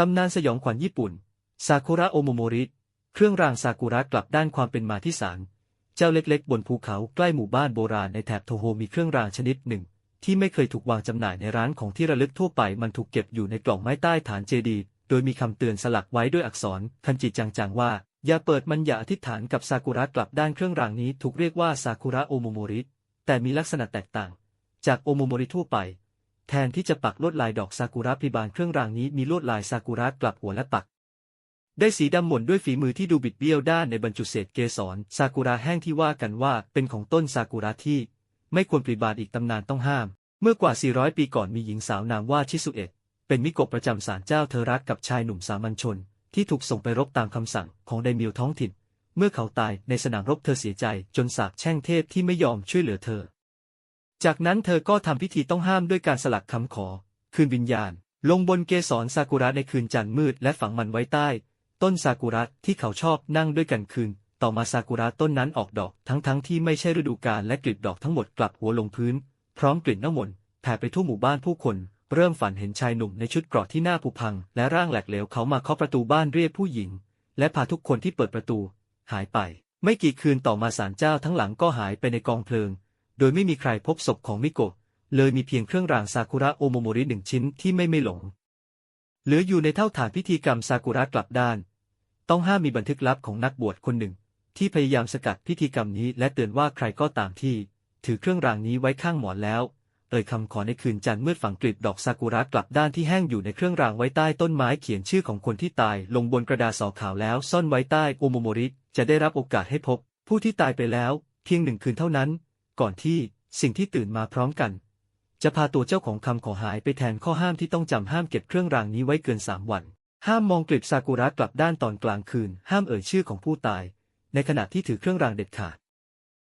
ตำนานสยองขวัญญี่ปุ่น ซากุระโอโมโมริ เครื่องรางซากุระกลับด้านความเป็นมาที่สารเจ้าเล็กๆ บนภูเขาใกล้หมู่บ้านโบราณในแถบโทโฮมีเครื่องรางชนิดหนึ่ง ที่ไม่เคยถูกวางจำหน่ายในร้านของที่ระลึกทั่วไปมันถูกเก็บอยู่ในกล่องไม้ใต้ฐานเจดีย์โดยมีคำเตือนสลักไว้ด้วยอักษรคันจิจังๆว่า อย่าเปิดมันอย่าอธิษฐานกับซากุระกลับด้านเครื่องรางนี้ถูกเรียกว่าซากุระโอโมโมริแต่มีลักษณะแตกต่าง จากโอโมโมริทั่วไป แทนที่จะปักลวดลายดอกซากุระพิบาลเครื่องรางนี้มีลวดลายซากุระกลับหัวและปัก ได้สีดำหม่นด้วยฝีมือที่ดูบิดเบี้ยวด้านในบรรจุเศษเกสรซากุระแห้งที่ว่ากันว่าเป็นของต้นซากุระที่ ไม่ควรปริบาลอีกตำนานต้องห้าม เมื่อกว่า 400 ปีก่อนมีหญิงสาวนามว่าชิสุเอะเป็นมิโกะประจำศาลเจ้าเธอรักกับชายหนุ่มสามัญชน ที่ถูกส่งไปรบตามคำสั่งของไดมิวท้องถิ่น เมื่อเขาตายในสนามรบเธอเสียใจจนสาปแช่งเทพที่ไม่ยอมช่วยเหลือเธอ จากนั้นเธอก็ทำพิธีต้องห้ามด้วยการสลักคำขอ คืนวิญญาณ ลงบนเกสรซากุระในคืนจันทร์มืดและฝังมันไว้ใต้ ต้นซากุระที่เขาชอบนั่งด้วยกันคืน ต่อมาซากุระต้นนั้นออกดอกทั้งๆทที่ไม่ใช่ฤดูกาลและกลีบดอกทั้งหมดกลับหัวลงพื้น พร้อมกลิ่นน้ำมนต์แผ่ไปทั่วหมู่บ้านผู้คนเริ่มฝันเห็นชายหนุ่มในชุดเกราะที่หน้าผุพัง และร่างแหลกเหลวเขามาเคาะประตูบ้านเรียกผู้หญิง และพาทุกคนที่เปิดประตู หายไป ไม่กี่คืนต่อมาศาลเจ้าทั้งหลังก็หายไปในกองเพลิง โดยไม่มีใครพบศพของมิโกะ เลยมีเพียงเครื่องรางซากุระโอโมโมริหนึ่งชิ้นที่ไม่ไม่หลง เหลืออยู่ในเท่าฐานพิธีกรรมซากุระกลับด้าน ต้องห้ามมีบันทึกลับของนักบวชคนหนึ่ง ที่พยายามสกัดพิธีกรรมนี้และเตือนว่าใครก็ตามที่ ถือเครื่องรางนี้ไว้ข้างหมอนแล้ว เอ่ยคำขอในคืนจันทร์มืดฝังกลีบดอกซากุระกลับด้านที่แห้งอยู่ในเครื่องรางไว้ใต้ต้นไม้เขียนชื่อของคนที่ตาย ลงบนกระดาษสอขาวแล้วซ่อนไว้ใต้โอโมโมริจะได้รับโอกาสให้พบ ผู้ที่ตายไปแล้ว เพียงหนึ่งคืนเท่านั้น ก่อนที่สิ่งที่ตื่นมาพร้อมกัน จะพาตัวเจ้าของคำขอหายไปแทนข้อห้ามที่ต้องจำห้ามเก็บเครื่องรางนี้ไว้เกินสามวัน ห้ามมองกลีบซากุระกลับด้านตอนกลางคืน ห้ามเอ่ยชื่อของผู้ตาย ในขณะที่ถือเครื่องรางเด็ดขาด